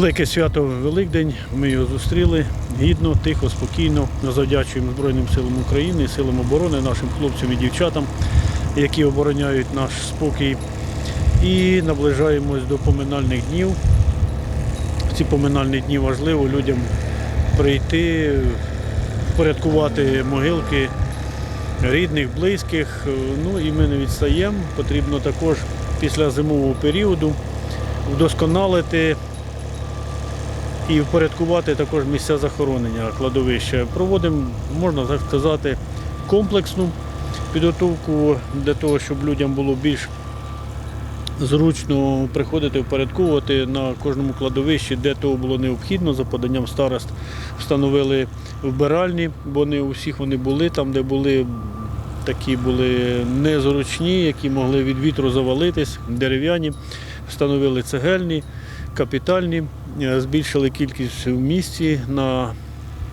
Таке свято Великдень. Ми його зустріли гідно, тихо, спокійно. Завдячуємо Збройним силам України, силам оборони, нашим хлопцям і дівчатам, які обороняють наш спокій. І наближаємось до поминальних днів. Ці поминальні дні важливо людям прийти, впорядкувати могилки рідних, близьких. Ну і ми не відстаємо. Потрібно також після зимового періоду вдосконалити і впорядкувати також місця захоронення кладовища. Проводимо, можна так сказати, комплексну підготовку для того, щоб людям було більш зручно приходити, впорядковувати на кожному кладовищі, де того було необхідно. За поданням старост встановили вбиральні, бо не у всіх вони були, там, де були. Такі були незручні, які могли від вітру завалитись, дерев'яні, встановили цегельні, капітальні, Е, збільшили кількість в місті на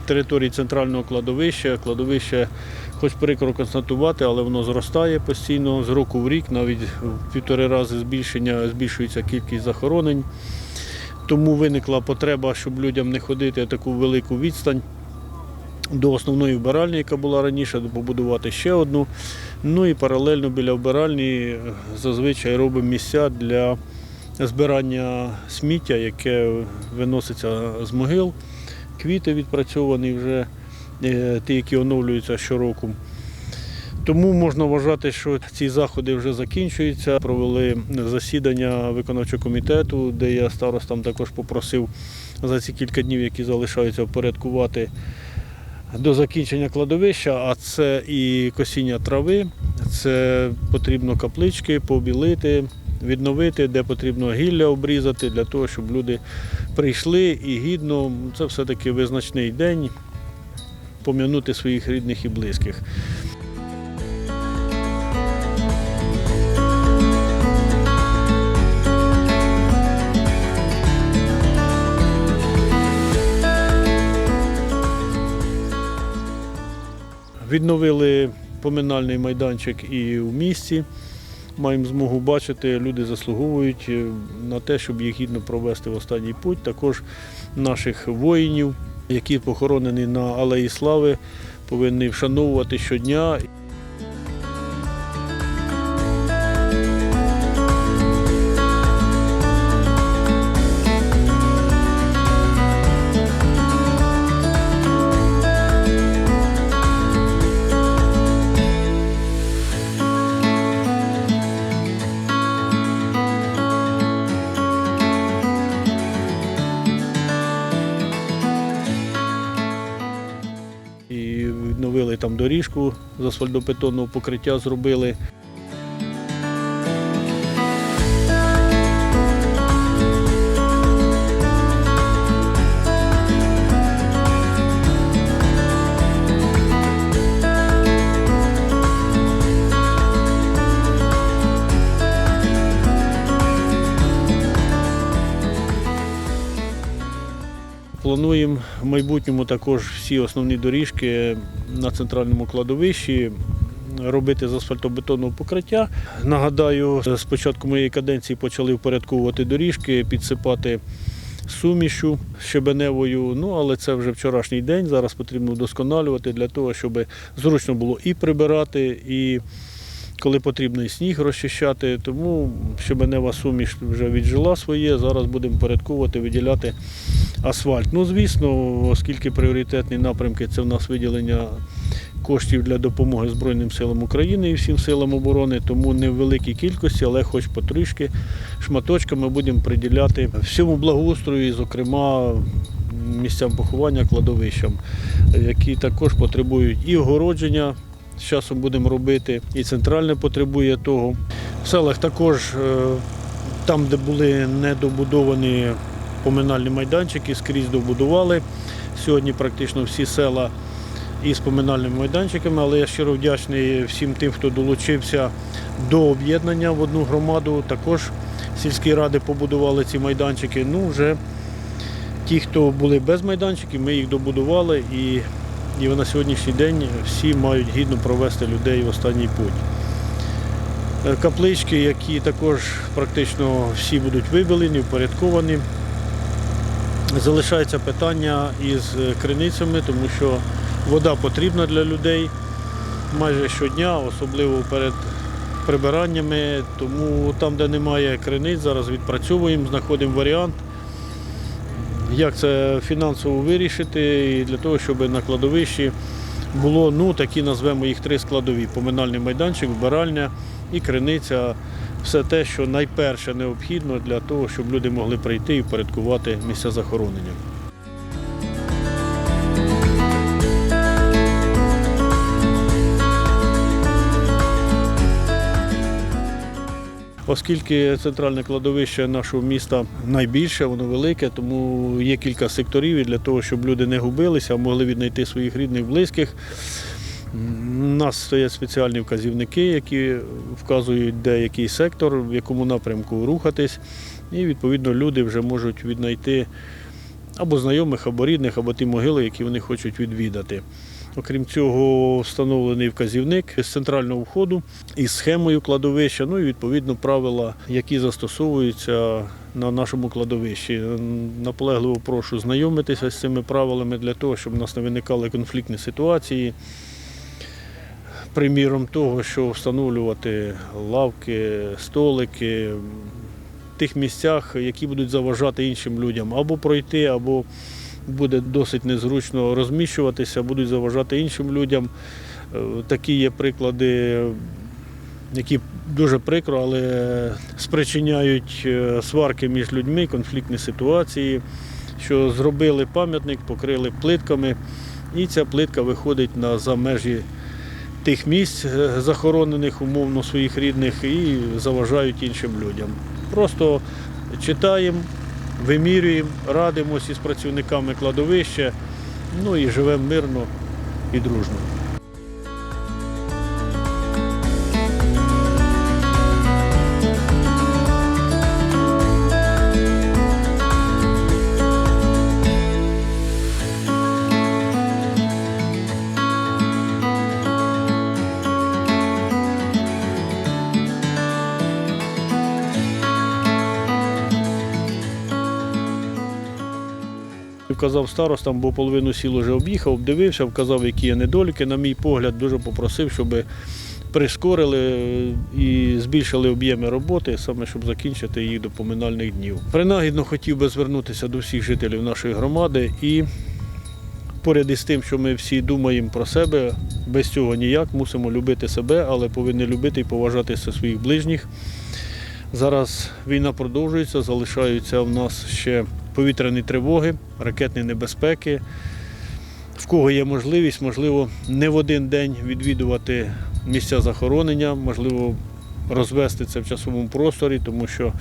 території центрального кладовища. Кладовище, хоч прикро констатувати, але воно зростає постійно з року в рік, навіть в півтори рази збільшення, збільшується кількість захоронень. Тому виникла потреба, щоб людям не ходити таку велику відстань. До основної вбиральні, яка була раніше, побудувати ще одну. Ну і паралельно біля вбиральні е, зазвичай робимо місця для збирання сміття, яке виноситься з могил, квіти відпрацьовані вже, е, ті, які оновлюються щороку. Тому можна вважати, що ці заходи вже закінчуються. Провели засідання виконавчого комітету, де я старостам також попросив за ці кілька днів, які залишаються, впорядкувати до закінчення кладовища, а це і косіння трави, це потрібно каплички побілити, відновити, де потрібно гілля обрізати, для того, щоб люди прийшли і гідно, це все-таки визначний день, пом'янути своїх рідних і близьких. Відновили поминальний майданчик і в місті. Маємо змогу бачити, люди заслуговують е, на те, щоб їх гідно провести в останній путь. Також наших воїнів, які похоронені на Алеї Слави, повинні вшановувати щодня. Доріжку з асфальтобетонного покриття зробили. Плануємо в майбутньому також всі основні доріжки на центральному кладовищі робити з асфальтобетонного покриття. Нагадаю, з початку моєї каденції почали впорядковувати доріжки, підсипати сумішу щебеневою. Ну, але це вже вчорашній день. Зараз потрібно вдосконалювати для того, щоб зручно було і прибирати, і коли потрібно і сніг розчищати. Тому щебенева суміш вже віджила своє. Зараз будемо порядковувати, виділяти асфальт. Ну, звісно, оскільки пріоритетні напрямки це в нас виділення коштів для допомоги Збройним силам України і всім силам оборони, тому не в великій кількості, але хоч потрішки шматочками будемо приділяти всьому благоустрою, зокрема місцям поховання, кладовищам, які також потребують і огородження. З часом будемо робити, і центральне потребує того. В селах також е, там, де були недобудовані поминальні майданчики, скрізь добудували. Сьогодні практично всі села із поминальними майданчиками, але я щиро вдячний всім тим, хто долучився до об'єднання в одну громаду. Також сільські ради побудували ці майданчики. Ну, вже ті, хто були без майданчиків, ми їх добудували і, і на сьогоднішній день всі мають гідно провести людей в останній путь. Е, Каплички, які також практично всі будуть вибілені, впорядковані. Залишається питання із е, криницями, тому що вода потрібна для людей майже щодня, особливо перед прибираннями. Тому там, де немає криниць, зараз відпрацьовуємо, знаходимо варіант, як це фінансово вирішити, і для того, щоб на кладовищі було, ну, такі назвемо їх три складові: поминальний майданчик, вбиральня і криниця. Все те, що найперше необхідно для того, щоб люди могли прийти і впорядкувати місця захоронення. Оскільки центральне кладовище нашого міста найбільше, воно велике, тому є кілька секторів і для того, щоб люди не губилися, а могли віднайти своїх рідних, близьких. У нас стоять спеціальні вказівники, які вказують, де який сектор, в якому напрямку рухатись. І відповідно люди вже можуть віднайти або знайомих, або рідних, або ті могили, які вони хочуть відвідати. Окрім цього, встановлений вказівник з центрального входу із схемою кладовища, ну і відповідно правила, які застосовуються на нашому кладовищі. Наполегливо прошу знайомитися з цими правилами для того, щоб у нас не виникали конфліктні ситуації. Приміром того, що встановлювати лавки, столики в тих місцях, які будуть заважати іншим людям, або пройти, або буде досить незручно розміщуватися, будуть заважати іншим людям. Е, Такі є приклади, які дуже прикро, але спричиняють е, сварки між людьми, конфліктні ситуації, що зробили пам'ятник, покрили плитками, і ця плитка виходить на за межі тих місць е, захоронених умовно своїх рідних і заважають іншим людям. Просто читаємо, вимірюємо, радимося із працівниками кладовища, ну і живемо мирно і дружно. Вказав старостам, бо половину сіл вже об'їхав, обдивився, вказав, які є недоліки. На мій погляд, дуже попросив, щоб прискорили і збільшили об'єми роботи, саме щоб закінчити їх до поминальних днів. Принагідно хотів би звернутися до всіх жителів нашої громади і поряд із тим, що ми всі думаємо про себе, без цього ніяк, мусимо любити себе, але повинні любити і поважати своїх ближніх. Зараз війна продовжується, залишаються в нас ще повітряні тривоги, ракетні небезпеки. В кого є можливість, можливо, не в один день відвідувати місця захоронення, можливо, розвести це в часовому просторі, тому що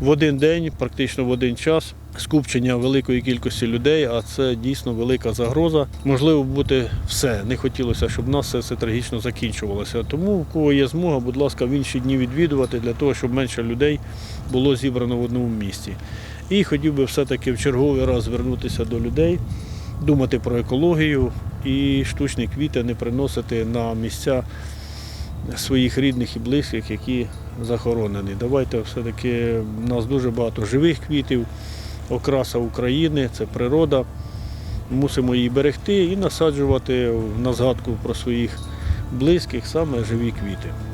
в один день, практично в один час, скупчення великої кількості людей, а це дійсно велика загроза. Можливо, бути все. Не хотілося, щоб в нас все це трагічно закінчувалося. Тому, у кого є змога, будь ласка, в інші дні відвідувати для того, щоб менше людей було зібрано в одному місці. І хотів би все-таки в черговий раз звернутися до людей, думати про екологію і штучні квіти не приносити на місця своїх рідних і близьких, які захоронені. Давайте все-таки в нас дуже багато живих квітів, окраса України, це природа. Мусимо її берегти і насаджувати на згадку про своїх близьких саме живі квіти.